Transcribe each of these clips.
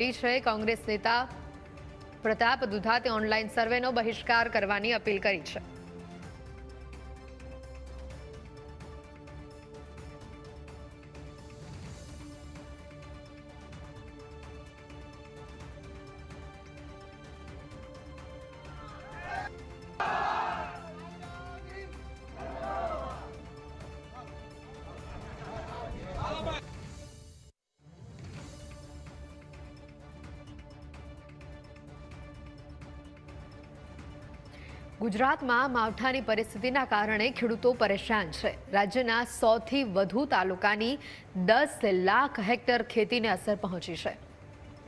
છે કોંગ્રેસ નેતા પ્રતાપ દુધાતે ઓનલાઈન સર્વેનો બહિષ્કાર કરવાની અપીલ કરી છે. ગુજરાતમાં માવઠાની પરિસ્થિતિના કારણે ખેડૂતો પરેશાન છે. રાજ્યના સૌથી વધુ તાલુકાની દસ લાખ હેક્ટર ખેતીને અસર પહોંચી છે.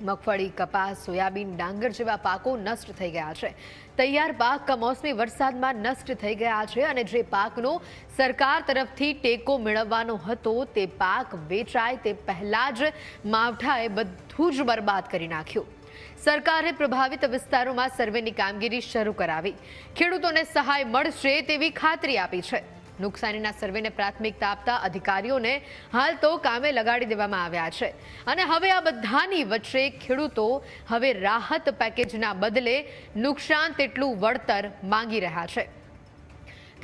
મગફળી, કપાસ, સોયાબીન, ડાંગર જેવા પાકો નષ્ટ થઈ ગયા છે. તૈયાર પાક કમોસમી વરસાદમાં નષ્ટ થઈ ગયા છે અને જે પાકનો સરકાર તરફથી ટેકો મેળવવાનો હતો તે પાક વેચાય તે પહેલાં જ માવઠાએ બધું જ બરબાદ કરી નાખ્યું. સરકારે પ્રભાવિત વિસ્તારોમાં સર્વેની કામગીરી શરૂ કરાવી. ખેડૂતોને સહાય મળશે તેવી ખાતરી આપી છે. નુકસાનીના સર્વેને પ્રાથમિકતા આપતા અધિકારીઓને હાલ તો કામે લગાડી દેવામાં આવ્યા છે. અને હવે આ બધાની વચ્ચે ખેડૂતો હવે રાહત પેકેજના બદલે નુકસાન તેટલું વળતર માંગી રહ્યા છે.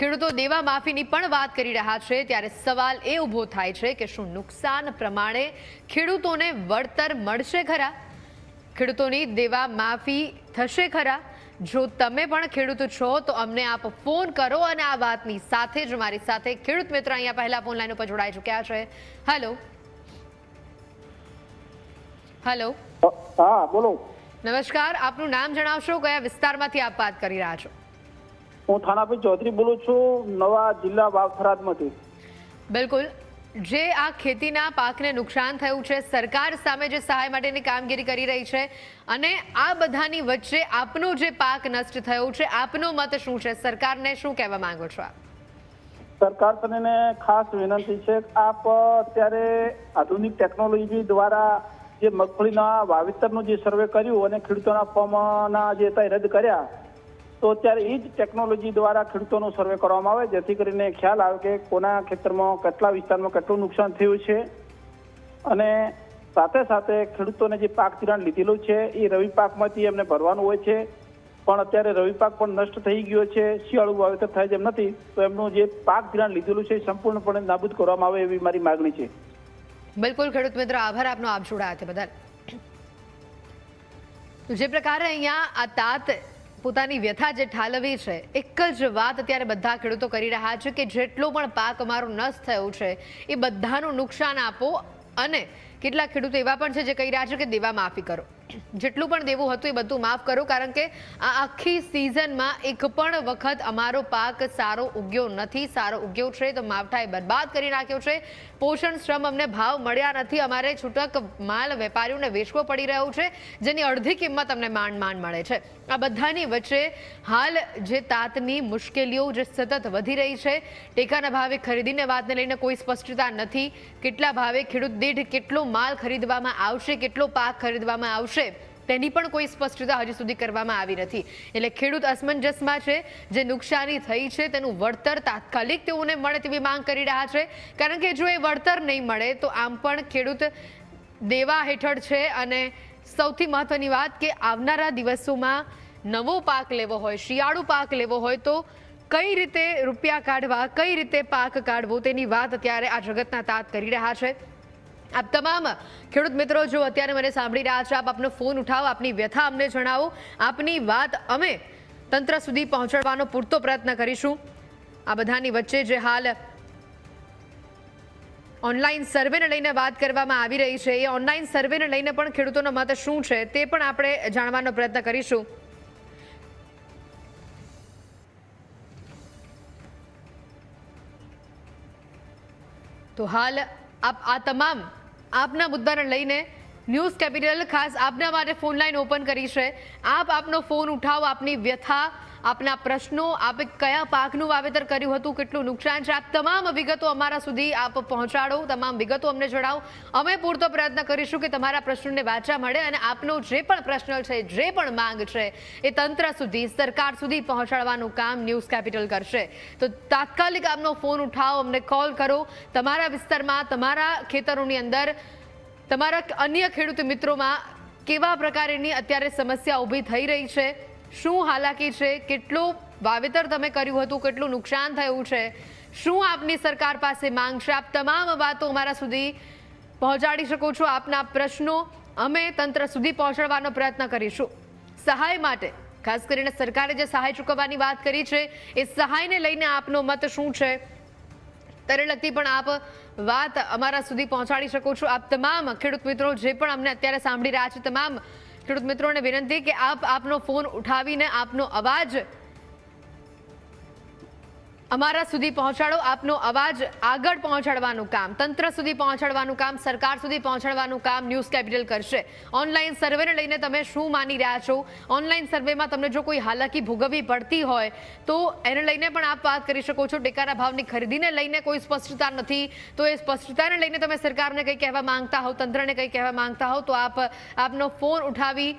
ખેડૂતો દેવા માફીની પણ વાત કરી રહ્યા છે, ત્યારે સવાલ એ ઊભો થાય છે કે શું નુકસાન પ્રમાણે ખેડૂતોને વળતર મળશે ખરા? ખેડૂતોની દેવા માફી થશે ખરા? જો તમે પણ ખેડૂત છો તો અમને આપ ફોન કરો અને આ વાતની સાથે જ મારી સાથે ખેડૂત મિત્ર અહીંયા પહેલા ફોન લાઈન ઉપર જોડાઈ ચૂક્યા છે. હેલો હેલો હા બોલો. નમસ્કાર આપનું નામ જણાવશો? કયા વિસ્તારમાંથી આપ વાત કરી રહ્યા છો? હું થાનાભાઈ ચૌધરી બોલું છું નવા જિલ્લા વાવથરાદમાંથી. બિલકુલ. જે આ ખેતીના પાકને નુકસાન થયું છે, સરકાર સામે જે સહાય માટેની કામગીરી કરી રહી છે અને આ બધાની વચ્ચે આપનો જે પાક નષ્ટ થયો છે, આપનો મત શું છે? સરકારને શું કહેવા માંગો છો આપ? સરકાર તને ખાસ વિનંતી છે આપ અત્યારે આધુનિક ટેકનોલોજી દ્વારા જે મગફળીના વાવેતરનું જે સર્વે કર્યું અને ખેડૂતોના ફોર્મના જે રદ કર્યા તો અત્યારે એ જ ટેકનોલોજી દ્વારા ખેડૂતોનો સર્વે કરવામાં આવે, જેથી કરીને ખ્યાલ આવે કે કોના ખેતરમાં કેટલા વિસ્તારમાં કેટલું નુકસાન થયું છે. અને સાથે સાથે ખેડૂતોને જે પાક ધિરાણ લીધેલું છે એ રવિ પાકમાંથી એમને ભરવાનું હોય છે. પણ અત્યારે રવિ પાક પણ નષ્ટ થઈ ગયો છે. શિયાળુ વાવેતર થાય જેમ નથી, તો એમનું જે પાક ધિરાણ લીધેલું છે સંપૂર્ણપણે નાબૂદ કરવામાં આવે એવી મારી માગણી છે. બિલકુલ ખેડૂત મિત્ર, આભાર આપનો આપ જોડાયા બદલ. જે પ્રકારે અહીંયા આ તાત પોતાની વ્યથા જે ઠાલવી છે, એક જ વાત અત્યારે બધા ખેડૂતો કરી રહ્યા છે કે જેટલો પણ પાક અમારો નષ્ટ થયો છે, એ બધાનું નુકસાન આપો અને કેટલાક ખેડૂતો એવા પણ છે જે કહી રહ્યા છે કે દેવા માફી કરો. જેટલું પણ દેવું હતું એ બધું માફ કરો, કારણ કે આ આખી સિઝનમાં એક પણ વખત અમારો પાક સારો ઉગ્યો નથી, સારો ઉગ્યો છે, તો માવઠાએ બરબાદ કરી નાખ્યો છે. પોષણ શ્રમ અમને ભાવ મળ્યા નથી, અમારે છૂટક માલ વેપારીઓને વેચવો પડી રહ્યો છે, જેની અડધી કિંમત અમને માંડ માંડ મળે છે. આ બધાની વચ્ચે હાલ જે તાતની મુશ્કેલીઓ જે સતત વધી રહી છે, ટેકાના ભાવે ખરીદીને વાતને લઈને કોઈ સ્પષ્ટતા નથી. કેટલા ભાવે ખેડૂત દીઠ કેટલો માલ ખરીદવામાં આવશે, કેટલો પાક ખરીદવામાં આવશે, તેની પણ કોઈ સ્પષ્ટતા હજી સુધી કરવામાં આવી નથી. એટલે ખેડૂત અસમંજસમાં છે, જે નુકસાની થઈ છે, તેનું વળતર તાત્કાલિક તેઓને મળે તેવી માંગ કરી રહ્યા છે. કારણ કે જો એ વળતર નહીં મળે, તો આમ પણ ખેડૂત દેવા હેઠળ છે અને સૌથી મહત્વની વાત કે આવનારા દિવસોમાં નવો પાક લેવો હોય, શિયાળુ પાક લેવો હોય, તો કઈ રીતે રૂપિયા કાઢવા, કઈ રીતે પાક કાઢવો, તેની વાત અત્યારે આ જગતના તાત કરી રહ્યા છે. આપ તમામ ખેડૂત મિત્રો જો અત્યારે મને સાંભળી રહ્યા છો, આપ આપનો ફોન ઉઠાવો, આપની વ્યથા અમને જણાવો. આપની વાત અમે તંત્ર સુધી પહોંચાડવાનો પૂરતો પ્રયત્ન કરીશું. આ બધાની વચ્ચે જે હાલ ઓનલાઈન સર્વેને લઈને વાત કરવામાં આવી રહી છે. એ ઓનલાઈન સર્વેને લઈને પણ ખેડૂતોનો મત શું છે તે પણ આપણે જાણવાનો પ્રયત્ન કરીશું. તો હાલ આપ આ તમામ આપના મુદ્દાને લઈને ન્યૂઝ કેપિટલ ખાસ આપના માટે ફોન લાઈન ઓપન કરી છે. આપ આપનો ફોન ઉઠાવો, આપની વ્યથા આપના પ્રશ્નો, આપે કયા પાકનું વાવેતર કર્યું હતું, કેટલું નુકસાન છે, આપ તમામ વિગતો અમારા સુધી આપ પહોંચાડો, તમામ વિગતો અમને જણાવો. અમે પૂરતો પ્રયત્ન કરીશું કે તમારા પ્રશ્નોને વાંચા મળે અને આપનો જે પણ પ્રશ્ન છે, જે પણ માંગ છે, એ તંત્ર સુધી, સરકાર સુધી પહોંચાડવાનું કામ ન્યૂઝ કેપિટલ કરશે. તો તાત્કાલિક આપનો ફોન ઉઠાવો, અમને કોલ કરો. તમારા વિસ્તારમાં, તમારા ખેતરોની અંદર, તમારા અન્ય ખેડૂત મિત્રોમાં કેવા પ્રકારની અત્યારે સમસ્યા ઊભી થઈ રહી છે? શું હાલાકી છે? કેટલું વાવેતર તમે કર્યું હતું? કેટલું નુકસાન થયું છે? શું આપની સરકાર પાસે માંગ છે? આપ તમામ વાતો અમારા સુધી પહોંચાડી શકો છો આપના પ્રશ્નો. અમે તંત્ર સુધી પહોંચાડવાનો પ્રયત્ન કરીશું. સહાય માટે, ખાસ કરીને સરકારે જે સહાય ચૂકવવાની વાત કરી છે, એ સહાયને લઈને આપનો મત શું છે? તેને લગતી પણ આપ વાત અમારા સુધી પહોંચાડી શકો છો. આપ તમામ ખેડૂત મિત્રો જે પણ અમને અત્યારે સાંભળી રહ્યા છે, તમામ ખેડૂત મિત્રોને વિનંતી કે આપ આપનો ફોન ઉઠાવીને આપનો અવાજ અમારા સુધી પહોંચાડો. આપનો અવાજ આગળ પહોંચાડવાનું કામ. તંત્ર સુધી પહોંચાડવાનું કામ. સરકાર સુધી પહોંચાડવાનું કામ ન્યૂઝ કેપિટલ કરશે. ઓનલાઈન સર્વેને લઈને તમે શું માની રહ્યા છો? ઓનલાઈન સર્વેમાં તમને જો કોઈ હાલાકી ભોગવવી પડતી હોય, તો એને લઈને પણ આપ વાત કરી શકો છો. ટેકાના ભાવની ખરીદીને લઈને કોઈ સ્પષ્ટતા નથી, તો એ સ્પષ્ટતાને લઈને તમે સરકારને કંઈ કહેવા માંગતા હો તંત્રને કંઈ કહેવા માંગતા હો તો આપ, આપનો ફોન ઉઠાવી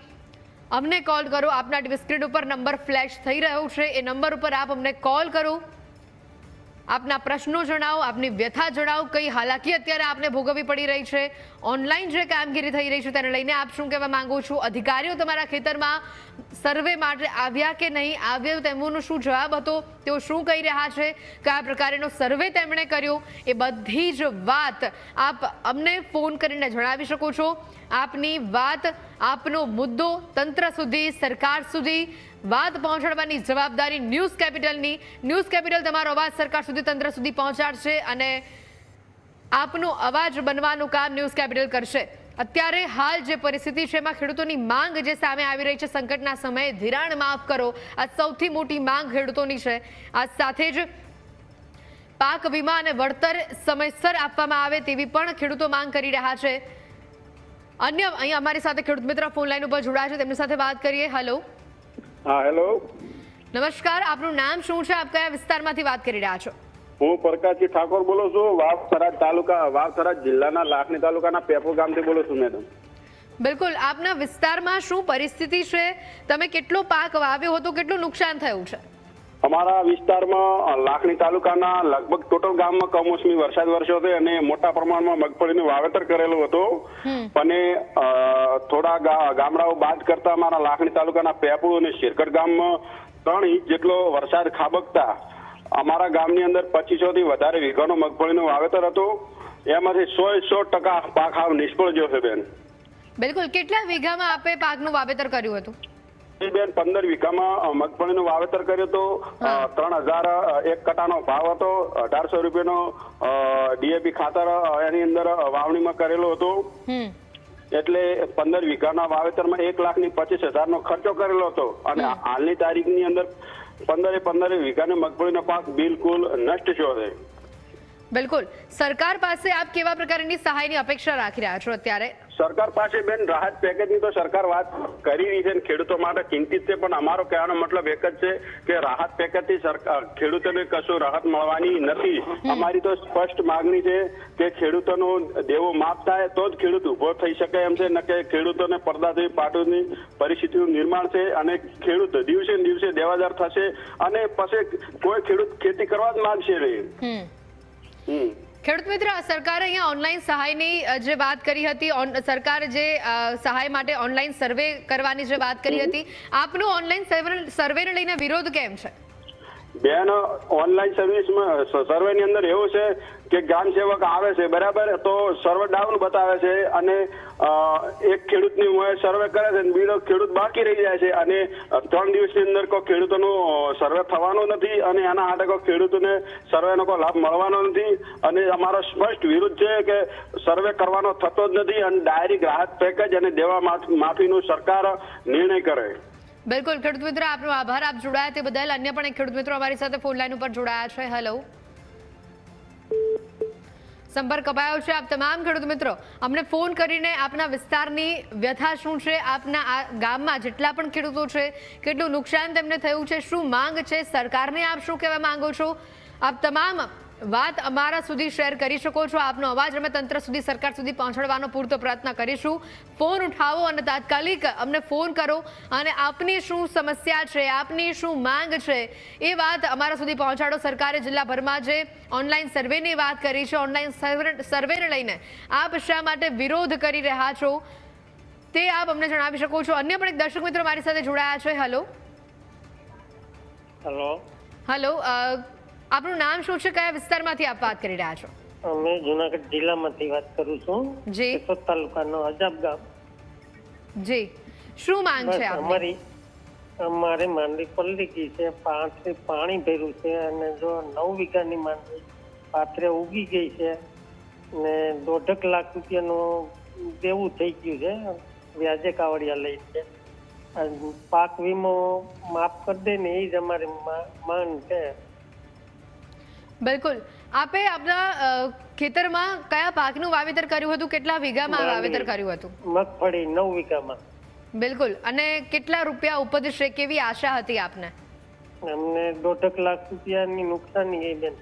અમને કોલ કરો. આપના સ્ક્રીન ઉપર નંબર ફ્લેશ થઈ રહ્યો છે. એ નંબર ઉપર આપ અમને કોલ કરો. આપના પ્રશ્નો જણાવો આપની વ્યથા જણાવો. કઈ હાલાકી અત્યારે આપને ભોગવવી પડી રહી છે? ઓનલાઈન જે કામગીરી થઈ રહી છે તેને લઈને આપ શું કહેવા માંગો છો? અધિકારીઓ તમારા ખેતરમાં સર્વે માટે આવ્યા કે નહીં? આવ્યો તેમનો શું જવાબ હતો? તેઓ શું કહી રહ્યા છે? કયા પ્રકારનો સર્વે તેમણે કર્યો. એ બધી જ વાત આપ અમને ફોન કરીને જણાવી શકો છો. આપની વાત, આપનો મુદ્દો તંત્ર સુધી, સરકાર સુધી વાત પહોંચાડવાની જવાબદારી ન્યૂઝ કેપિટલની. ન્યૂઝ કેપિટલ તમારો અવાજ સરકાર સુધી, તંત્ર સુધી પહોંચાડશે અને આપનો અવાજ બનવાનું કામ ન્યૂઝ કેપિટલ કરશે. અત્યારે હાલ જે પરિસ્થિતિ છે એમાં ખેડૂતોની માંગ જે સામે આવી રહી છે સંકટના સમયે ધિરાણ માફ કરો આ સૌથી મોટી માંગ ખેડૂતોની છે. આ સાથે જ પાક વીમા અને વળતર સમયસર આપવામાં આવે તેવી પણ ખેડૂતો માંગ કરી રહ્યા છે. અન્ય અહીંયા અમારી સાથે ખેડૂત મિત્ર ફોન લાઈન ઉપર જોડાયા છે તેમની સાથે વાત કરીએ. હેલો હા હેલો નમસ્કાર આપનું નામ શું છે? આપ કયા વિસ્તારમાંથી વાત કરી રહ્યા છો? હું પ્રકાશજી ઠાકોર બોલું છું. વાવ થરાદ તાલુકા વાવ થરાદ જિલ્લાના લાખણી તાલુકાના પેપો ગામથી બોલું છું મેડમ. બિલકુલ. આપના વિસ્તારમાં શું પરિસ્થિતિ છે? તમે કેટલો પાક વાવ્યો હતો? કેટલું નુકસાન થયું છે? અમારા વિસ્તારમાં લાખણી તાલુકાના લગભગ ટોટલ ગામમાં કમોસમી વરસાદ વરસ્યો હતો અને મોટા પ્રમાણમાં મગફળીનું વાવેતર કરેલું હતું. અને થોડા ગામડાઓ બાદ કરતા અમારા લાખણી તાલુકાના પેપુ અને શિરકટ ગામમાં ત્રણ ઇંચ જેટલો વરસાદ ખાબકતા અમારા ગામની અંદર પચીસો થી વધારે વીઘાનું મગફળીનું વાવેતર હતું. એમાંથી સો સો ટકા પાક હાવ નિષ્ફળ ગયો છે બેન. બિલકુલ. કેટલા વીઘામાં આપે પાકનું વાવેતર કર્યું હતું? બેન પંદર વીઘામાં મગફળીનું વાવેતર કર્યું હતું. ત્રણ હજાર એક કટાનો ભાવ હતો. અઢારસો રૂપિયાનો ડીએપી ખાતર એની અંદર વાવણીમાં કરેલો હતો. એટલે પંદર વીઘાના વાવેતરમાં એક લાખની પચીસ હજારનો ખર્ચો કરેલો હતો. અને હાલની તારીખની અંદર પંદરે પંદરે વીઘાનો મગફળીનો પાક બિલકુલ નષ્ટ થયો છે. બિલકુલ. સરકાર પાસે આપ કેવા પ્રકારની સહાયની અપેક્ષા રાખી રહ્યા છો અત્યારે? સરકાર પાસે બેન રાહત પેકેજની તો સરકાર વાત કરી રહી છે ખેડૂતો માટે ચિંતિત છે પણ અમારો કહેવાનો મતલબ એક જ છે કે રાહત પેકેજથી સરકાર ખેડૂતોને કશું રાહત મળવાની નથી. અમારી તો સ્પષ્ટ માંગણી છે કે ખેડૂતોનો દેવો માફ થાય તો જ ખેડૂત ઊભો થઈ શકે એમ છે ન કે ખેડૂતોને પડદાથી પાટોની પરિસ્થિતિનું નિર્માણ છે અને ખેડૂત દિવસે દિવસે દેવાદાર થશે અને પછી કોઈ ખેડૂત ખેતી કરવા જ માંગશે નહીં. ખેડૂત મિત્ર સરકારે અહીંયા ઓનલાઈન સહાયની જે વાત કરી હતી સરકાર જે સહાય માટે ઓનલાઈન સર્વે કરવાની જે વાત કરી હતી આપનું ઓનલાઈન સર્વે- સર્વેને લઈને વિરોધ કેમ છે? બેન ઓનલાઈન સર્વિસમાં સર્વેની અંદર એવું છે કે ગ્રામ સેવક આવે છે, બરાબર? તો સર્વે ડાઉન બતાવે છે અને એક ખેડૂતની મોએ સર્વે કરે છે બીજો ખેડૂત બાકી રહી જાય છે અને ત્રણ દિવસની અંદર કોઈ ખેડૂતોનો સર્વે થવાનો નથી અને એના માટે કોઈ ખેડૂતોને સર્વેનો કોઈ લાભ મળવાનો નથી. અને અમારો સ્પષ્ટ વિરુદ્ધ છે કે સર્વે કરવાનો થતો જ નથી અને ડાયરી ગ્રાહક પેકેજ અને દેવા માફ- માફીનું સરકાર નિર્ણય કરે. બિલકુલ, ખેડૂત મિત્ર, આપનો આભાર. આપ જોડાયા તે બદલ. અન્ય પણ એક ખેડૂત મિત્રો અમારી સાથે ફોન લાઈન ઉપર જોડાયા છે. હેલો સંપર્ક કપાયો છે આપ તમામ ખેડૂત મિત્રો. અમને ફોન કરીને આપના વિસ્તારની વ્યથા શું છે? આપના આ ગામમાં જેટલા પણ ખેડૂતો છે, કેટલું નુકસાન તેમને થયું છે, શું માંગ છે? સરકારને આપ શું કહેવા માંગો છો? આપ તમામ વાત અમારા સુધી શેર કરી શકો છો. આપનો અવાજ અમે તંત્ર સુધી સરકાર સુધી પહોંચાડવાનો પૂરતો પ્રયત્ન કરીશું. ફોન ઉઠાવો અને તાત્કાલિક અમને ફોન કરો અને આપની શું સમસ્યા છે આપની શું માંગ છે એ વાત અમારા સુધી પહોંચાડો. સરકારે જિલ્લાભરમાં જે ઓનલાઈન સર્વેની વાત કરી છે ઓનલાઈન સર્વે સર્વેને લઈને આપ શા માટે વિરોધ કરી રહ્યા છો તે આપ અમને જણાવી શકો છો. અન્ય પણ એક દર્શક મિત્રો મારી સાથે જોડાયા છે. હલો હલો હલો આપનું નામ શું છે? કયા વિસ્તારમાંથી આપ વાત કરી રહ્યા છો? અમે જુનાગઢ જિલ્લામાંથી વાત કરું છું. જી. કેશોદ તાલુકાનો અજાબ ગામ. જી. શું માંગ છે આપની? અમારી અમારે માંડવી પલ્લીકી ગઈ છે. પાંચથી પાણી ભર્યું છે અને જો નવ વીઘાની માંડવી પાથરે ઉગી ગઈ છે ને દોઢક લાખ રૂપિયાનું દેવું થઈ ગયું છે. વ્યાજે કાવડિયા લઈ છે. અને પાક વીમો માફ કરી દે ને એ જ અમારી મા- માંગ છે. બિલકુલ. આપે આપના ખેતરમાં કયા પાકનું વાવેતર કર્યું હતું? કેટલા વીઘામાં વાવેતર કર્યું હતું? મગફળી નવ વીઘામાં. બિલકુલ. અને કેટલા રૂપિયા ઉપજશે કેવી આશા હતી આપને? અમને દોઢક લાખ રૂપિયાની નુકસાની ગઈ બેન.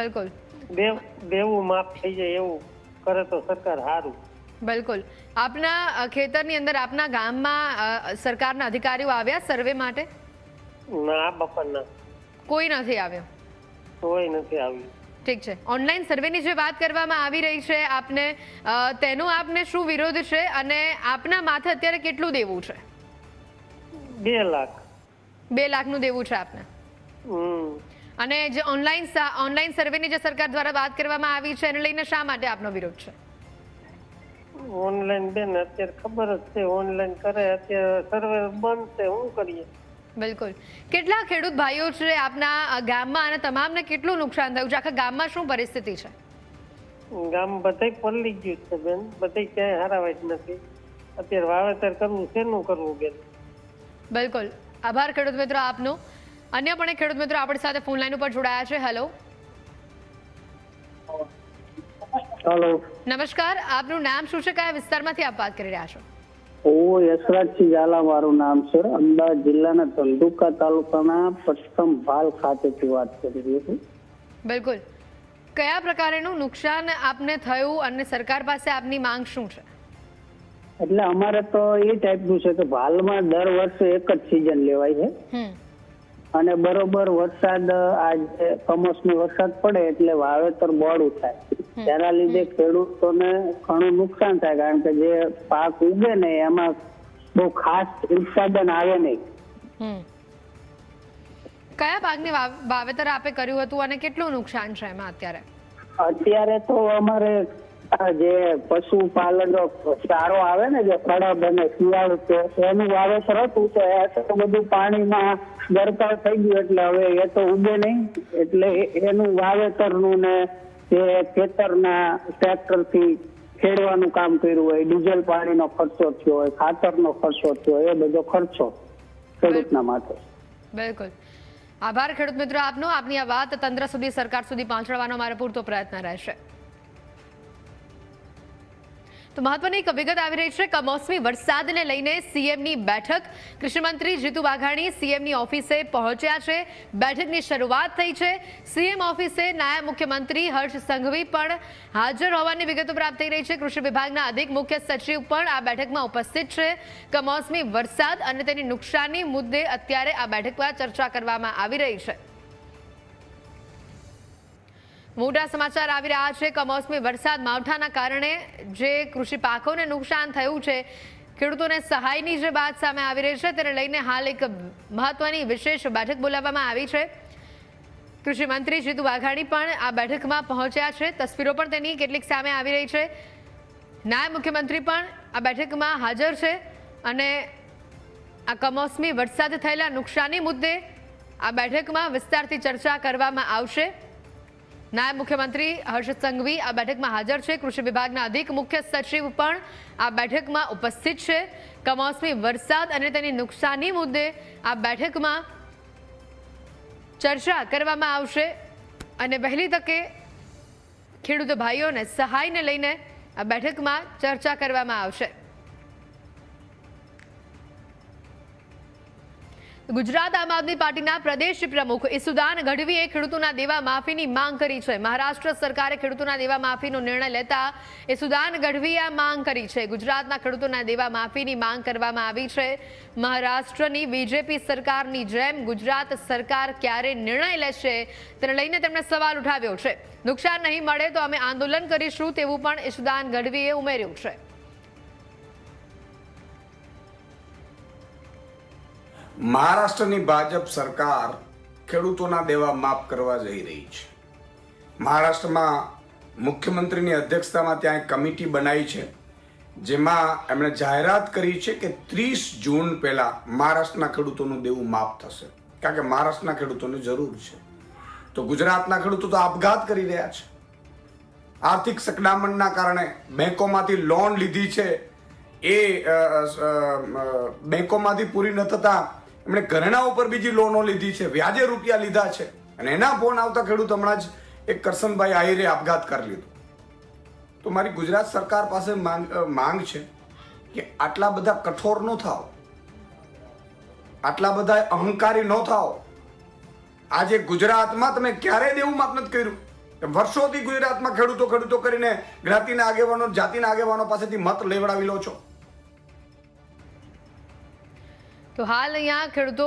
બિલકુલ. દેવ માફ થઈ જાય એવું કરે તો સરકાર સારું બિલકુલ. આપના ખેતરની અંદર આપના ગામમાં સરકારના અધિકારીઓ આવ્યા સર્વે માટે? ના બપોરના કોઈ નથી આવ્યો? કોઈ નથી આવ્યું ઠીક છે. ઓનલાઈન સર્વેની જે વાત કરવામાં આવી રહી છે આપને તેનો આપને શું વિરોધ છે અને આપના માથે અત્યારે કેટલું દેવું છે? બે લાખ. બે લાખનું દેવું છે આપને? અને જે ઓનલાઈન ઓનલાઈન સર્વેની જે સરકાર દ્વારા વાત કરવામાં આવી છે એને લઈને શા માટે આપનો વિરોધ છે? ઓનલાઈન બેન અત્યારે ખબર જ છે ઓનલાઈન કરે અત્યારે સર્વે બંધ છે શું કરીએ? બિલકુલ. કેટલા ખેડૂત ભાઈઓ છે આપના ગામમાં અને તમામને કેટલું નુકસાન થયું છે? આખા ગામમાં શું પરિસ્થિતિ છે? ગામ બધાય પલળી ગયું છે બેન. બધાય ક્યાંય હારાવાય જ નથી. અત્યારે વાવેતર કરવું શેનું કરવું બેન. બિલકુલ. આભાર ખેડૂત મિત્રો આપનો. અન્ય પણ એક ખેડૂત મિત્રો આપણી સાથે ફોન લાઈન ઉપર જોડાયા છે. હેલો હલો નમસ્કાર. આપનું નામ શું છે? કયા વિસ્તારમાંથી આપ વાત કરી રહ્યા છો? હું યશરાજસિંહ ઝાલા મારું નામ છે. અમદાવાદ જિલ્લાના ધંધુકા તાલુકાના પશ્ચિમ ભાલ ખાતેથી વાત કરી રહી છું. બિલકુલ. કયા પ્રકારનું નુકસાન આપને થયું અને સરકાર પાસે આપની માંગ શું છે? એટલે અમારે તો એ ટાઈપનું છે કે ભાલમાં દર વર્ષે એક જ સિઝન લેવાય છે. અને બરોબર વરસાદ આજે કમોસમી વરસાદ પડે એટલે વાવેતર બોળું થાય. તેના લીધે ખેડૂતોને ઘણું નુકસાન થાય કારણ કે જે પાક ઉગે ને એમાં બહુ ખાસ ઉત્પાદન આવે નહીં. હમ. કયા પાકની વાવ- વાવેતર આપે કર્યું હતું અને કેટલું નુકસાન છે એમાં અત્યારે? અત્યારે તો અમારે જે પશુપાલન ચારો આવે ને જે કડબ અને શિયાળ છે એનું વાવેતર હતું તો એ બધું પાણીમાં ગરકાવ થઈ ગયું એટલે હવે એ તો ઉગે નહીં. એટલે એનું વાવેતરનું ને જે ખેતરના ટ્રેક્ટરથી ખેડવાનું કામ કર્યું હોય, ડીઝલ પાણીનો ખર્ચો થયો હોય, ખાતરનો ખર્ચો થયો એ બધો ખર્ચો ખેડૂતના માટે બિલકુલ. આભાર ખેડૂત મિત્રો આપનો. આપની આ વાત તંત્ર સુધી, સરકાર સુધી પહોંચાડવાનો મારો પૂરતો પ્રયત્ન રહેશે. તો મહત્વની એક વિગત આવી રહી છે કમોસમી વરસાદને લઈને સીએમની બેઠક. કૃષિમંત્રી જીતુ વાઘાણી સીએમની ઓફિસે પહોંચ્યા છે. બેઠકની શરૂઆત થઈ છે. સીએમ ઓફિસે નાયબ મુખ્યમંત્રી હર્ષ સંઘવી પણ હાજર હોવાની વિગતો પ્રાપ્ત થઈ રહી છે. કૃષિ વિભાગના અધિક મુખ્ય સચિવ પણ આ બેઠકમાં ઉપસ્થિત છે. કમોસમી વરસાદ અને તેની નુકસાની મુદ્દે અત્યારે આ બેઠકમાં ચર્ચા કરવામાં આવી રહી છે. મોટા સમાચાર આવી રહ્યા છે. કમોસમી વરસાદ માવઠાના કારણે જે કૃષિ પાકોને નુકસાન થયું છે, ખેડૂતોને સહાયની જે વાત સામે આવી રહી છે, તેને લઈને હાલ એક મહત્વની વિશેષ બેઠક બોલાવવામાં આવી છે. કૃષિ મંત્રી જીતુ વાઘાણી પણ આ બેઠકમાં પહોંચ્યા છે. તસવીરો પણ તેની કેટલીક સામે આવી રહી છે. નાયબ મુખ્યમંત્રી પણ આ બેઠકમાં હાજર છે અને આ કમોસમી વરસાદ થયેલા નુકસાની મુદ્દે આ બેઠકમાં વિસ્તારથી ચર્ચા કરવામાં આવશે. નાયબ મુખ્યમંત્રી હર્ષ સંઘવી આ બેઠકમાં હાજર છે. કૃષિ વિભાગના અધિક મુખ્ય સચિવ પણ આ બેઠકમાં ઉપસ્થિત છે. કમોસમી વરસાદ અને તેની નુકસાની મુદ્દે આ બેઠકમાં ચર્ચા કરવામાં આવશે અને વહેલી તકે ખેડૂત ભાઈઓને સહાયને લઈને આ બેઠકમાં ચર્ચા કરવામાં આવશે. ગુજરાત આમ આદમી પાર્ટીના પ્રદેશ પ્રમુખ ઈસુદાન ગઢવીએ ખેડૂતોના દેવા માફીની માંગ કરી છે. મહારાષ્ટ્ર સરકારે ખેડૂતોના દેવા માફીનો નિર્ણય લેતા ઈસુદાન ગઢવીએ આ માંગ કરી છે. ગુજરાતના ખેડૂતોના દેવા માફીની માંગ કરવામાં આવી છે. મહારાષ્ટ્રની બીજેપી સરકારની જેમ ગુજરાત સરકાર ક્યારે નિર્ણય લેશે તેને લઈને તેમણે સવાલ ઉઠાવ્યો છે. નુકસાન નહીં મળે તો અમે આંદોલન કરીશું તેવું પણ ઈસુદાન ગઢવીએ ઉમેર્યું છે. મહારાષ્ટ્રની ભાજપ સરકાર ખેડૂતોના દેવા માફ કરવા જઈ રહી છે. મહારાષ્ટ્રમાં મુખ્યમંત્રીની અધ્યક્ષતામાં ત્યાં એક કમિટી બનાવી છે, જેમાં એમણે જાહેરાત કરી છે કે ત્રીસ જૂન પહેલાં મહારાષ્ટ્રના ખેડૂતોનું દેવું માફ થશે. કારણ કે મહારાષ્ટ્રના ખેડૂતોને જરૂર છે. તો ગુજરાતના ખેડૂતો તો આપઘાત કરી રહ્યા છે. આર્થિક સકડામણના કારણે બેંકોમાંથી લોન લીધી છે. એ બેંકોમાંથી પૂરી ન થતા એમણે ઘરેણા ઉપર બીજી લોનો લીધી છે. વ્યાજે રૂપિયા લીધા છે. અને એના ફોન આવતા ખેડૂત હમણાં જ એક કરસનભાઈ આહિરે આપઘાત કરી લીધો. તો મારી ગુજરાત સરકાર પાસે માંગ માંગ છે કે આટલા બધા કઠોર ન થાઓ. આટલા બધા અહંકારી ન થાઓ. આજે ગુજરાતમાં તમે ક્યારેય દેવું માત નથી કર્યું. વર્ષોથી ગુજરાતમાં ખેડૂતો ખેડૂતો કરીને જ્ઞાતિના આગેવાનો, જાતિના આગેવાનો પાસેથી મત લેવડાવી લો છો. તો હાલ અહીંયા ખેડૂતો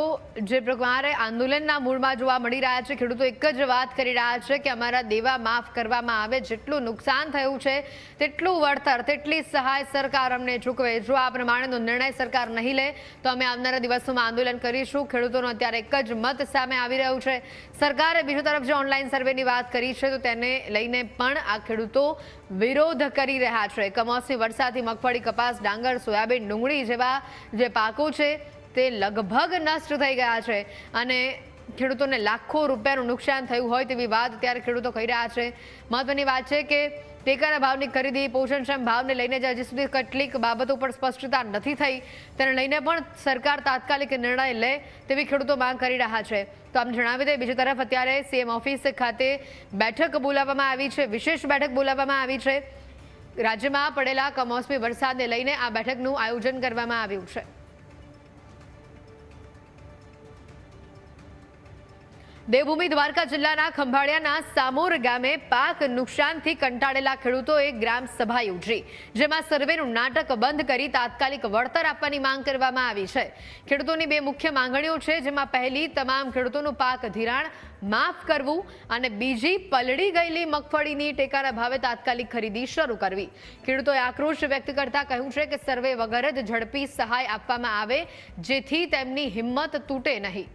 જે પ્રકારે આંદોલનના મૂળમાં જોવા મળી રહ્યા છે, ખેડૂતો એક જ વાત કરી રહ્યા છે કે અમારા દેવા માફ કરવામાં આવે, જેટલું નુકસાન થયું છે, તેટલું વળતર, તેટલી સહાય સરકાર અમને ચૂકવે. જો આ પ્રમાણેનો નિર્ણય સરકાર નહીં લે, તો અમે આવનારા દિવસોમાં આંદોલન કરીશું. ખેડૂતોનો અત્યારે એક જ મત સામે આવી રહ્યું છે. સરકારે બીજી તરફ જે ઓનલાઈન સર્વેની વાત કરી છે, તો તેને લઈને પણ આ ખેડૂતો વિરોધ કરી રહ્યા છે. કમોસમી વરસાદથી મગફળી, કપાસ, ડાંગર, સોયાબીન, ડુંગળી જેવા જે પાકો છે તે લગભગ નષ્ટ થઈ ગયા છે. અને ખેડૂતોને લાખો રૂપિયાનું નુકસાન થયું હોય તેવી વાત અત્યારે ખેડૂતો કહી રહ્યા છે. મહત્વની વાત છે કે ટેકાના ભાવની ખરીદી, પોષણક્ષમ ભાવને લઈને જે હજી સુધી કેટલીક બાબતો પર સ્પષ્ટતા નથી થઈ. તેને લઈને પણ સરકાર તાત્કાલિક નિર્ણય લે તેવી ખેડૂતો માંગ કરી રહ્યા છે. તો આમ જણાવી દઈએ, બીજી તરફ અત્યારે સીએમ ઓફિસ ખાતે બેઠક બોલાવવામાં આવી છે. વિશેષ બેઠક બોલાવવામાં આવી છે. રાજ્યમાં પડેલા કમોસમી વરસાદને લઈને આ બેઠકનું આયોજન કરવામાં આવ્યું છે. દેવભૂમિ દ્વારકા જિલ્લાના ખંભાળિયાના સામોર ગામે પાક નુકસાનથી કંટાળેલા ખેડૂતોએ ગ્રામ સભા યોજી જેમાં સર્વેનું નાટક બંધ કરી તાત્કાલિક વળતર આપવાની માંગ કરવામાં આવી છે. ખેડૂતોની બે મુખ્ય માંગણીઓ છે, જેમાં પહેલી, તમામ ખેડૂતોનું પાક ધિરાણ માફ કરવું અને બીજી, પલળી ગયેલી મગફળીની ટેકાના ભાવે તાત્કાલિક ખરીદી શરૂ કરવી. ખેડૂતોએ આક્રોશ વ્યક્ત કરતા કહ્યું છે કે સર્વે વગર જ ઝડપી સહાય આપવામાં આવે, જેથી તેમની હિંમત તૂટે નહીં.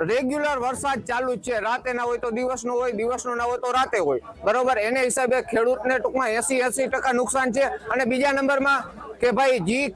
રેગ્યુલર વરસાદ ચાલુ જ છે. રાતે ના હોય તો દિવસનો હોય, દિવસનો ના હોય તો રાતે હોય. બરોબર? એને હિસાબે ખેડૂતને ટૂંકમાં એસી એસી ટકા નુકસાન છે. અને બીજા નંબરમાં કે ભાઈ, જી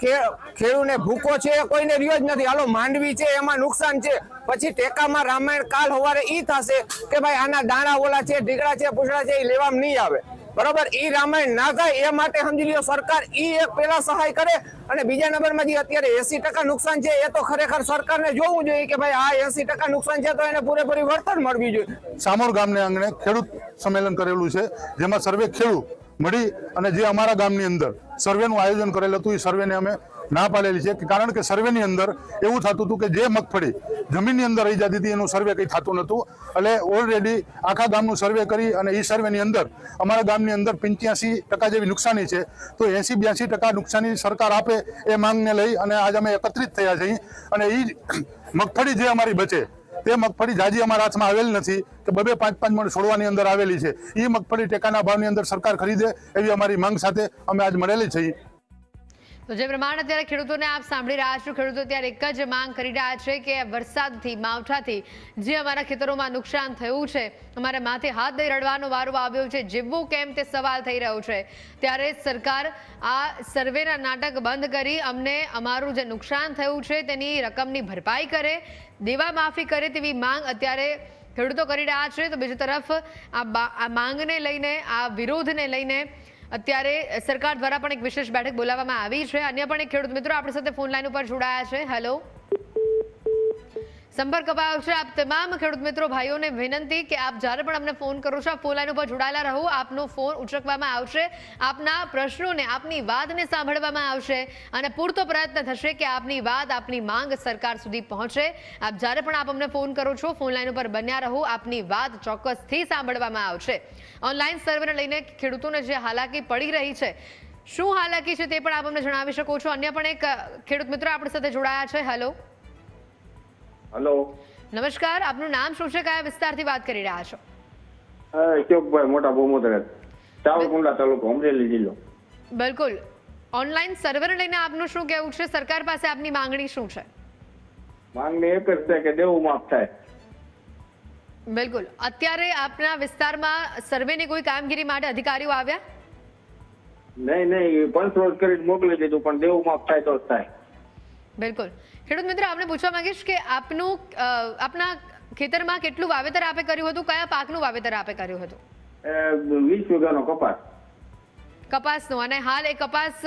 ખેડૂને ભૂકો છે કોઈને રહ્યો જ નથી. હાલો, માંડવી છે, એમાં નુકસાન છે. પછી ટેકામાં રામાયણ કાલ સવારે ઈ થશે કે ભાઈ, આના દાણા ઓલા છે ઢીકડા છે, પૂછડા છે એ લેવામાં નહીં આવે. બરોબર? ઈ રામાયણ ના થાય એ માટે સમજી લ્યો સરકાર ઈ એક પેલા સહાય કરે અને બીજા નંબરમાં જે અત્યારે એસી ટકા નુકસાન છે, એ તો ખરેખર સરકારને જોવું જોઈએ કે ભાઈ આ એસી ટકા નુકસાન છે, તો એને પૂરેપૂરી વળતર મળવી જોઈએ. સામોર ગામને આંગણે ખેડૂત સંમેલન કરેલું છે, જેમાં સર્વે ખેડૂત મળી અને જે અમારા ગામની અંદર સર્વેનું આયોજન કરેલું હતું એ સર્વેને અમે ના પાડેલી છે કારણ કે સર્વેની અંદર એવું થતું હતું કે જે મગફળી જમીનની અંદર રહી જતી હતી, એનું સર્વે કંઈ થતું નહોતું. એટલે ઓલરેડી આખા ગામનું સર્વે કરી અને એ સર્વેની અંદર અમારા ગામની અંદર પંચ્યાસી ટકા જેવી નુકસાની છે. તો એંસી બ્યાસી ટકા નુકસાની સરકાર આપે એ માંગને લઈ અને આજે અમે એકત્રિત થયા છીએ. અને એ મગફળી જે અમારી બચે, તે મગફળી જાજી અમારા હાથમાં આવેલ નથી. કે બબે પાંચ પાંચ મણ છોડવાની અંદર આવેલી છે. એ મગફળી ટેકાના ભાવની અંદર સરકાર ખરીદે એવી અમારી માંગ સાથે અમે આજ મળેલી છીએ. તો જે પ્રમાણે અત્યારે ખેડૂતોને આપ સાંભળી રહ્યા છો, ખેડૂતો ત્યારે એક જ માંગ કરી રહ્યા છે કે વરસાદથી, માવઠાથી જે અમારા ખેતરોમાં નુકસાન થયું છે, અમારા માથે હાથ દઈ રડવાનો વારો આવ્યો છે જીવવું કેમ તે સવાલ થઈ રહ્યો છે. ત્યારે સરકાર આ સર્વેના નાટક બંધ કરી અમને અમારું જે નુકસાન થયું છે તેની રકમની ભરપાઈ કરે, દેવા માફી કરે તેવી માંગ અત્યારે ખેડૂતો કરી રહ્યા છે. તો બીજી તરફ આ માંગને લઈને, આ વિરોધને લઈને અત્યારે સરકાર દ્વારા પણ એક વિશેષ બેઠક બોલાવવામાં આવી છે. અન્ય પણ એક ખેડૂત મિત્રો આપણી સાથે ફોન લાઈન ઉપર જોડાયા છે. હેલો સંપર્ક અપાયો છે આપ તમામ ખેડૂત મિત્રો, ભાઈઓને વિનંતી કે આપ જ્યારે પણ અમને ફોન કરો છો ફોન લાઈન ઉપર જોડાયેલા રહો, આપનો ફોન ઉચકવામાં આવશે, આપના પ્રશ્નોને, આપની વાતને સાંભળવામાં આવશે અને પૂરતો પ્રયત્ન થશે કે આપની વાત, આપની માંગ સરકાર સુધી પહોંચે. આપ જ્યારે પણ આપ અમને ફોન કરો છો, ફોન લાઈન ઉપર બન્યા રહો, આપની વાત ચોક્કસથી સાંભળવામાં આવશે. ઓનલાઈન સર્વેને લઈને ખેડૂતોને જે હાલાકી પડી રહી છે, શું હાલાકી છે તે પણ આપ અમને જણાવી શકો છો. અન્ય પણ એક ખેડૂત મિત્રો આપણી સાથે જોડાયા છે. Hello hello. નમસ્કાર આપનું નામ શું છે? કયા વિસ્તારથી વાત કરી રહ્યા છો? ચોકભાઈ મોટા બોમોદર ચાવકુંડા તાલુકો અમરેલી જિલ્લો. બિલકુલ. ઓનલાઈન સર્વર લઈને આપનું શું કહેવું છે? સરકાર પાસે આપની માંગણી શું છે? માંગણી એક જ છે કે દેવું માફ થાય. બિલકુલ. અત્યારે આપના વિસ્તારમાં સર્વેની કોઈ કામગીરી માટે અધિકારીઓ આવ્યા? નહીં નહીં પંચરોજ કરી મોકલી દીધું પણ દેવું માફ થાય તો જ થાય. બિલકુલ. ખેડૂત મિત્ર આપણે પૂછવા માંગીશ કે આપનું આપના ખેતરમાં કેટલું વાવેતર આપે કર્યું હતું? કયા પાકનું વાવેતર આપે કર્યું હતું? વીસ વીઘાનો કપાસ. કપાસનું. અને હાલ એ કપાસ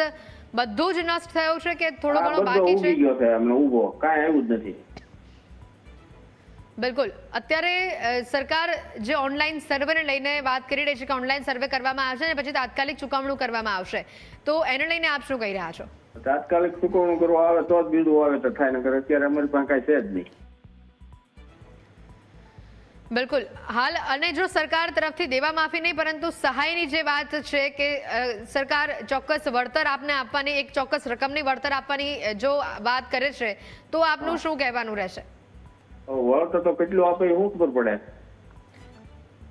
બધો જ નષ્ટ થયો છે કે થોડો ઘણો બાકી છે? ગયો છે અમને ઊભો કાંઈ આવ્યું જ નથી. બિલકુલ. અત્યારે સરકાર જે ઓનલાઈન સર્વેને લઈને વાત કરી રહી છે કે ઓનલાઈન સર્વે કરવામાં આવશે અને પછી તાત્કાલિક ચુકવણું કરવામાં આવશે તો એને લઈને આપ શું કહી રહ્યા છો? તાત્કાલિક ચૂકવણું કરવા આવે તો જ બીજું તો થાય નગર અત્યારે અમારી પાસે કાંઈ છે જ નહીં. બિલકુલ. હાલ અને જો સરકાર તરફથી દેવા માફી નહીં પરંતુ સહાયની જે વાત છે કે સરકાર ચોક્કસ વળતર આપને આપવાની એક ચોક્કસ રકમની વળતર આપવાની જો વાત કરે છે તો આપનું શું કહેવાનું રહેશે? વળતર તો કેટલું આપે શું ખબર પડે?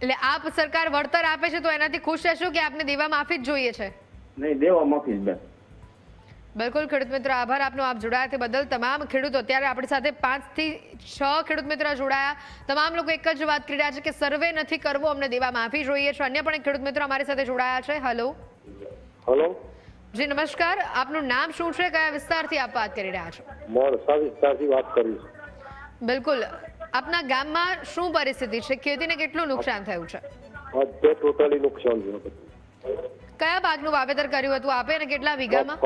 એટલે આપ સરકાર વળતર આપે છે તો એનાથી ખુશ રહેશો કે આપને દેવા માફી જ જોઈએ છે? નહીં દેવા માફી જ બેન. બિલકુલ ખેડૂત મિત્રો આભાર આપનો. આપ જોડાયા તે બદલ તમામ ખેડૂતો. અત્યારે આપણી સાથે પાંચથી છ ખેડૂત મિત્રો જોડાયા. તમામ લોકો એક જ વાત કરી રહ્યા છે કે સર્વે નથી કરવો અમને દેવા માફી જોઈએ છે. અન્ય પણ ખેડૂત મિત્રો અમારી સાથે જોડાયા છે. હલો હલો જી નમસ્કાર. આપનું નામ શું છે? કયા વિસ્તારથી આપ વાત કરી રહ્યા છો? મોરસા વિસ્તારથી વાત કરી છું. બિલકુલ. આપના ગામમાં શું પરિસ્થિતિ છે? ખેતીને કેટલું નુકસાન થયું છે? ટોટલી નુકસાન બધું. કયા પાકનું વાવેતર કર્યું હતું? આપે અને કેટલા વીઘામાં?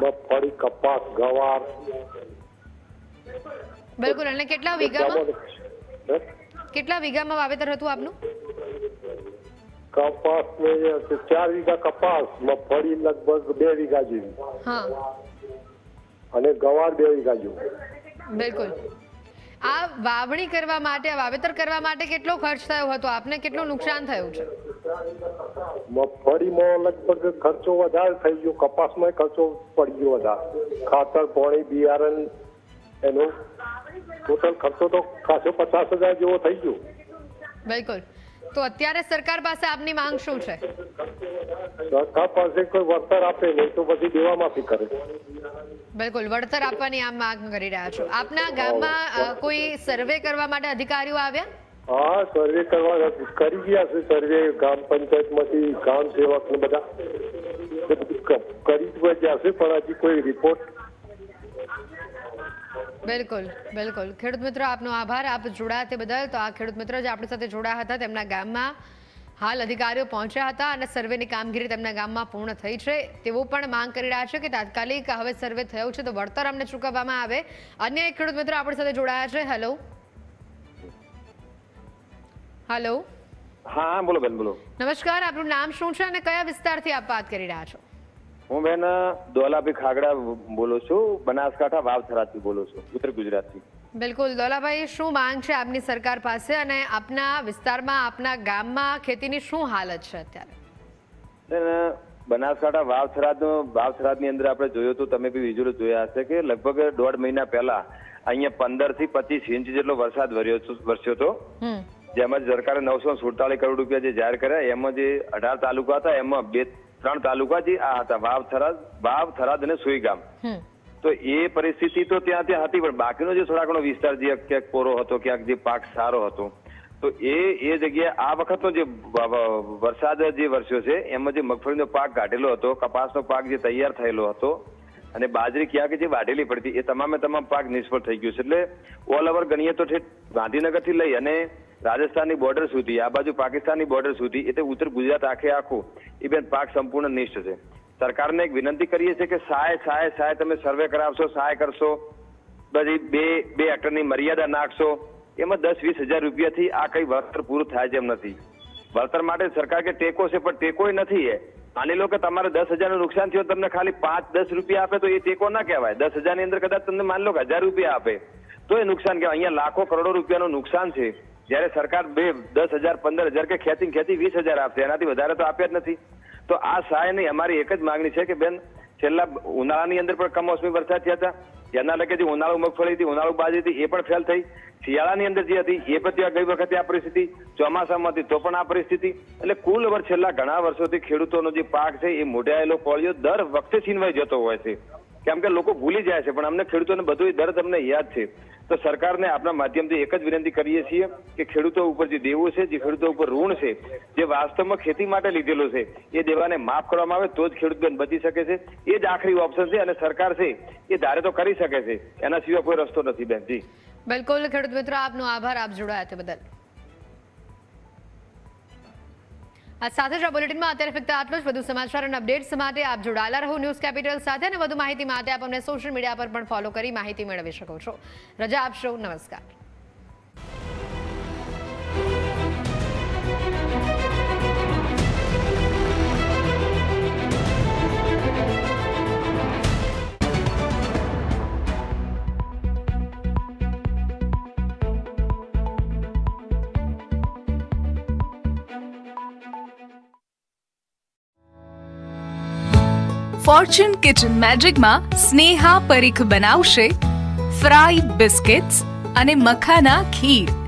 મગફળી કપાસ ગવાર. બિલકુલ અને કેટલા વીઘામાં? કેટલા વીઘામાં વાવેતર હતું આપનું? કપાસ ચાર વીઘા કપાસ મગફળી લગભગ બે વીઘા જેવી. હા. અને ગવાર બે વીઘા જેવું. બિલકુલ. આ વાવણી કરવા માટે આ વાવેતર કરવા માટે કેટલો ખર્ચ થયો હતો? આપને કેટલું નુકસાન થયું છે? મગફળીમાં લગભગ ખર્ચો વધારે થઈ ગયો કપાસમાં ખર્ચો પડી ગયો વધારે. ખાતર પાણી બિયારણ એનો ટોટલ ખર્ચો તો ખાસો પચાસ હજાર જેવો થઈ ગયો. બિલકુલ. તો અત્યારે સરકાર પાસે આપની માંગ શું છે? સરકાર પાસે કોઈ વળતર આપે નહીં તો પછી દેવા માફી કરે. બિલકુલ વળતર આપવાની આ માંગ કરી રહ્યા છો. આપના ગામમાં કોઈ સર્વે કરવા માટે અધિકારીઓ આવ્યા? હા સર્વે કરવા કરી ગયા છે સર્વે ગ્રામ પંચાયતમાંથી, ગ્રામ સેવક ને બધા. કરી ગયા છે, પણ હજી કોઈ રિપોર્ટ બિલકુલ બિલકુલ. ખેડૂત મિત્રો, આપનો આભાર. આપ જોડાયા તે બદલ. તો આ ખેડૂત મિત્ર જે આપણી સાથે જોડાયા હતા, તેમના ગામમાં હાલ અધિકારીઓ પહોંચ્યા હતા અને સર્વેની કામગીરી તેમના ગામમાં પૂર્ણ થઈ છે. તેઓ પણ માંગ કરી રહ્યા છે કે તાત્કાલિક હવે સર્વે થયો છે તો વળતર અમને ચૂકવવામાં આવે. અન્ય એક ખેડૂત મિત્ર આપણી સાથે જોડાયા છે. Hello hello. હા બોલો બેન બોલો. નમસ્કાર આપનું નામ શું છે અને કયા વિસ્તારથી આપ વાત કરી રહ્યા છો? હું બેન દોલાભી ખાગડા બોલું છું બનાસકાંઠા વાવથરાથી બોલું છું ઉત્તર ગુજરાતથી. બિલકુલ. દોલાભાઈ શું માંગ છે આપની સરકાર પાસે અને આપના વિસ્તારમાં આપના ગામમાં ખેતીની શું હાલત છે અત્યારે? બેન બનાસકાંઠા વાવથરાદ વાવથરાદની અંદર આપણે જોયું હતું તમે બી વિઝ્યુઅલ જોયા હશે કે લગભગ દોઢ મહિના પહેલા અહીંયા પંદરથી પચીસ ઇંચ જેટલો વરસાદ વર્યો વરસ્યો હતો. જેમાં સરકારે નવસો સુડતાલીસ કરોડ રૂપિયા જે જાહેર કર્યા એમાં જે અઢાર તાલુકા હતા એમાં બે ત્રણ તાલુકા જે આ હતા વાવ થરાદ વાવ થરાદ અને સુઈગામ તો એ પરિસ્થિતિ તો ત્યાં ત્યાં હતી પણ બાકીનો જે થોડા ઘણો વિસ્તાર જે ક્યાંક કોરો હતો ક્યાંક જે પાક સારો હતો તો એ એ જગ્યાએ આ વખતનો જે વરસાદ જે વરસ્યો છે એમાં જે મગફળીનો પાક કાઢેલો હતો કપાસનો પાક જે તૈયાર થયેલો હતો અને બાજરી ક્યાંક જે વાઢેલી પડતી એ તમામે તમામ પાક નિષ્ફળ થઈ ગયું છે. એટલે ઓલ ઓવર ગણીએ તો ગાંધીનગરથી લઈ અને રાજસ્થાનની બોર્ડર સુધી, આ બાજુ પાકિસ્તાનની બોર્ડર સુધી, એટલે ઉત્તર ગુજરાત આખે આખું, એ બેન પાક સંપૂર્ણ નિષ્ઠ છે. સરકારને એક વિનંતી કરીએ છીએ કે સહાય સહાય સહાય તમે સર્વે કરાવશો સહાય કરશો, પછી બે બે હેક્ટરની મર્યાદા નાખશો, એમાં દસ, વીસ હજાર રૂપિયાથી આ કઈ વળતર પૂરું થાય જેમ નથી. વળતર માટે સરકાર કે ટેકો છે, પણ ટેકોય નથી એ. માની લો કે તમારે દસ હજારનું નુકસાન થયું, તમને ખાલી પાંચ, દસ રૂપિયા આપે તો એ ટેકો ના કહેવાય. દસ હજારની અંદર કદાચ તમને માની લો કે હજાર રૂપિયા આપે. તો એ નુકસાન કહેવાય. અહીંયા લાખો કરોડો રૂપિયાનું નુકસાન છે. જ્યારે સરકાર બે, દસ હજાર, પંદર હજાર કે ખેતી ખેતી વીસ હજાર આપશે, એનાથી વધારે તો આપ્યા જ નથી. તો આ સહાય નહીં, અમારી એક જ માંગણી છે કે બેન, છેલ્લા ઉનાળાની અંદર પણ કમોસમી વરસાદ થયા હતા. જેના લગે જે ઉનાળુ મગફળી હતી, ઉનાળુ બાજરી હતી, એ પણ ફેલ થઈ. શિયાળાની અંદર જે હતી, એ પણ ગઈ વખતે આ પરિસ્થિતિ ચોમાસામાં હતી, તો પણ આ પરિસ્થિતિ. એટલે કુલ વર્ષ છેલ્લા ઘણા વર્ષોથી ખેડૂતોનો જે પાક છે, એ મોઢાયેલો કોળિયો દર વખતે છીનવાઈ જતો હોય છે. કેમ કે લોકો ભૂલી જાય છે, પણ અમને ખેડૂતોને બધું દર્દ અમને યાદ છે. તો સરકારને આપણા માધ્યમથી એક જ વિનંતી કરીએ છીએ કે ખેડૂતો ઉપર જે દેવું છે, જે ખેડૂતો ઉપર ઋણ છે, જે વાસ્તવમાં ખેતી માટે લીધેલું છે, એ દેવાને માફ કરવામાં આવે, તો જ ખેડૂત બેન બચી શકે છે. એ જ આખરી ઓપ્શન છે અને સરકાર છે, એ ધારે તો કરી શકે છે. એના સિવાય કોઈ રસ્તો નથી, બેન જી. બિલકુલ ખેડૂત મિત્રો, આપનો આભાર. આપ જોડાયા બદલ. આ સાથે જ આ બુલેટિનમાં અત્યારે ફક્ત આટલો જ. વધુ સમાચાર અને અપડેટ્સ માટે આપ જોડાયેલા રહો ન્યૂઝ કેપિટલ સાથે અને વધુ માહિતી માટે આપ અમને સોશિયલ મીડિયા પર પણ ફોલો કરી માહિતી મેળવી શકો છો. રજા આપશો. નમસ્કાર. ફોર્ચ્યુન કિચન મેજિકમાં સ્નેહા પરીખ બનાવશે ફ્રાઈ બિસ્કિટ્સ અને મખાના ખીર.